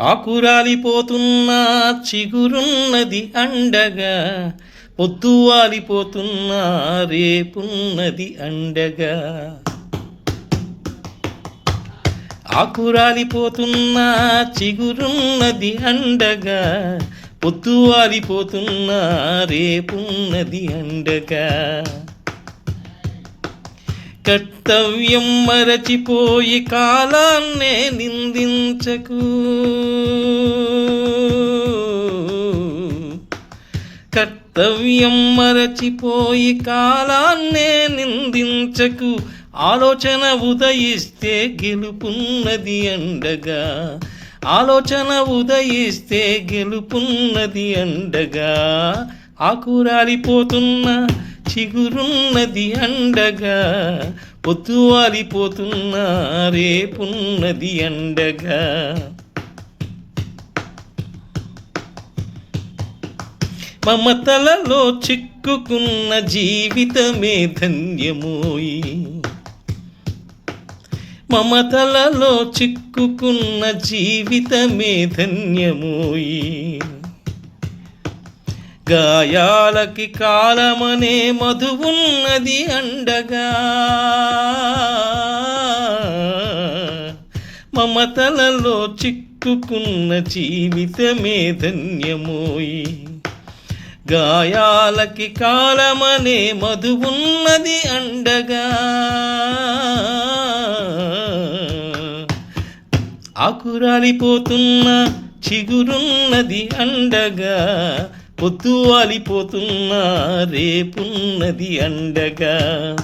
ఆకురాలిపోతున్న చిగురున్నది అండగా పొద్దువాలిపోతున్న రేపున్నది అండగా. ఆకురాలిపోతున్న చిగురున్నది అండగా పొద్దువాలిపోతున్న రేపున్నది అండగా. కర్తవ్యం మరచిపోయి కాలాన్నే నిందించకు. కర్తవ్యం మరచిపోయి కాలాన్నే నిందించకు. ఆలోచన ఉదయిస్తే గెలుపున్నది అండగా. ఆలోచన ఉదయిస్తే గెలుపున్నది అండగా. ఆకురాలిపోతున్నా చిగురున్నది అండగా పొద్దు వాలిపోతున్న రేపున్నది అండగా. మమతలలో చిక్కుకున్న జీవితమే ధన్యమోయి. మమతలలో చిక్కుకున్న జీవితమే ధన్యమోయి. గాయాలకి కాలమనే మధువున్నది అండగా. మమతలలో చిక్కుకున్న జీవితమే ధన్యమోయి. గాయాలకి కాలమనే మధువున్నది అండగా. ఆకురాలిపోతున్న చిగురున్నది అండగా. పొద్దు వాలిపోతున్న రేపున్నది అండగా.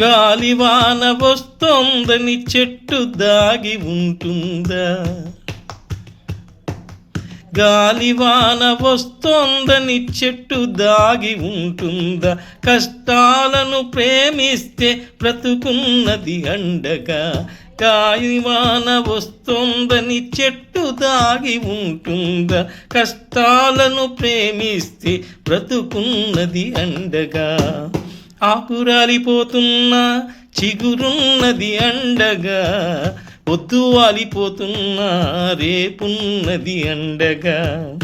గాలివాన వస్తోందని చెట్టు దాగి ఉంటుందా? గాలివాన వస్తోందని చెట్టు దాగి ఉంటుందా? కష్టాలను ప్రేమిస్తే బ్రతుకున్నది అండగా. కాయివాన వస్తోందని చెట్టు దాగి ఉంటుందా కష్టాలను ప్రేమిస్తే బ్రతుకున్నది అండగా. ఆకురాలిపోతున్నా చిగురున్నది అండగా. పొద్దు వాలిపోతున్నా రేపున్నది అండగా.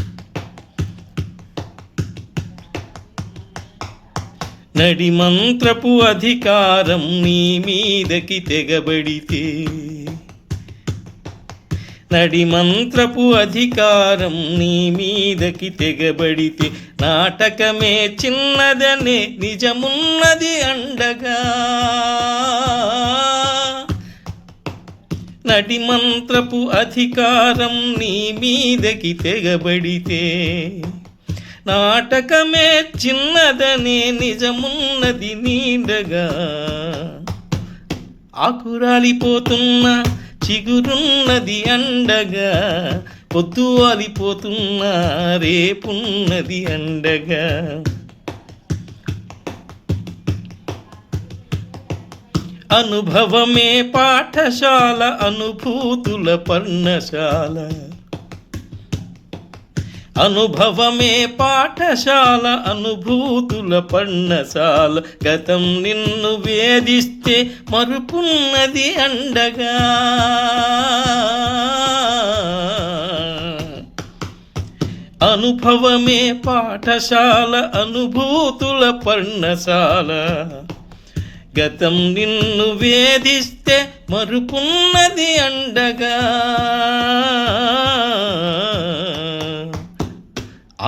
నడి మంత్రపు అధికారం నీ మీదకి తెగబడితే. నడి మంత్రపు అధికారం నీ మీదకి తెగబడితే. నాటకమే చిన్నదనే నిజమున్నది అండగా. నటి మంత్రపు అధికారం నీ మీదకి తెగబడితే. నాటకమే చిన్నదనే నిజమున్నది నీడగా. ఆకురాలిపోతున్న చిగురున్నది అండగా. పొద్దు వాలిపోతున్న రేపున్నది అండగా. అనుభవమే పాఠశాల అనుభూతుల పర్ణశాల. అనుభవమే పాఠశాల అనుభూతుల పర్ణశాల గతం నిన్ను వేధిస్తే మరుపున్నది అండగా. అనుభవమే పాఠశాల అనుభూతుల పర్ణశాల గతం నిన్ను వేధిస్తే మరుపున్నది అండగా.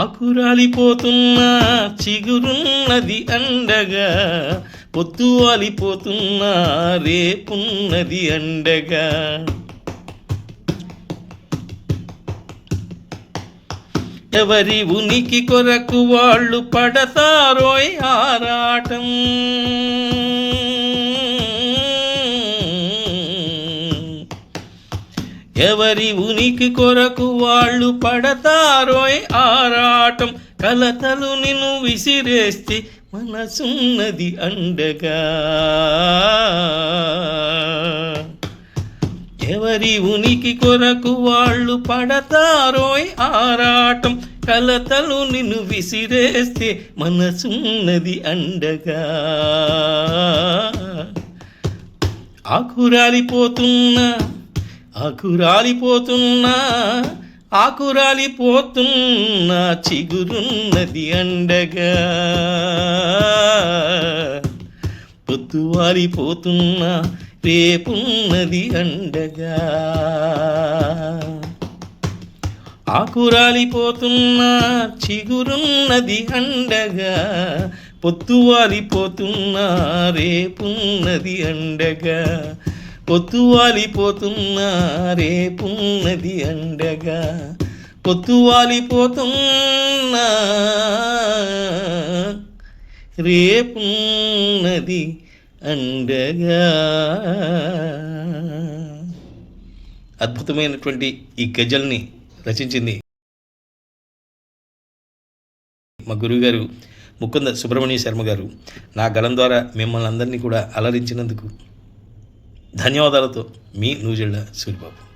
ఆకురాలిపోతున్నా చిగురున్నది అండగా పొత్తు వాలిపోతున్నా రేపున్నది అండగా. ఎవరి ఉనికి కొరకు వాళ్ళు పడతారోయ్ ఆరాటం? ఎవరి ఉనికి కొరకు వాళ్ళు పడతారోయ్ ఆరాటం? కలతలు నిన్ను విసిరేస్తే మనసున్నది అండగా. ఎవరి ఉనికి కొరకు వాళ్ళు పడతారోయ్ ఆరాటం? కలతలు నిన్ను విసిరేస్తే మనసున్నది అండగా. ఆకురాలిపోతున్నా ఆకురాలిపోతున్నా ఆకురాలిపోతున్నా చిగురున్నది అండగా. పొద్దువాలిపోతున్నా రేపున్నది అండగా. ఆకురాలిపోతున్నా చిగురున్నది అండగా. పొత్తువాలిపోతున్నా రేపున్నది అండగా. పొత్తువాలిపోతున్నా రేపున్నది అండగా. పొత్తువాలిపోతున్నా రేపున్నది అండగా. అద్భుతమైనటువంటి ఈ గజల్ని రచించింది మా గురువుగారు ముకుంద సుబ్రహ్మణ్య శర్మ గారు. నా గళం ద్వారా మిమ్మల్ని అందరినీ కూడా అలరించినందుకు ధన్యవాదాలతో మీ నూజిళ్ళ సూరిబాబు.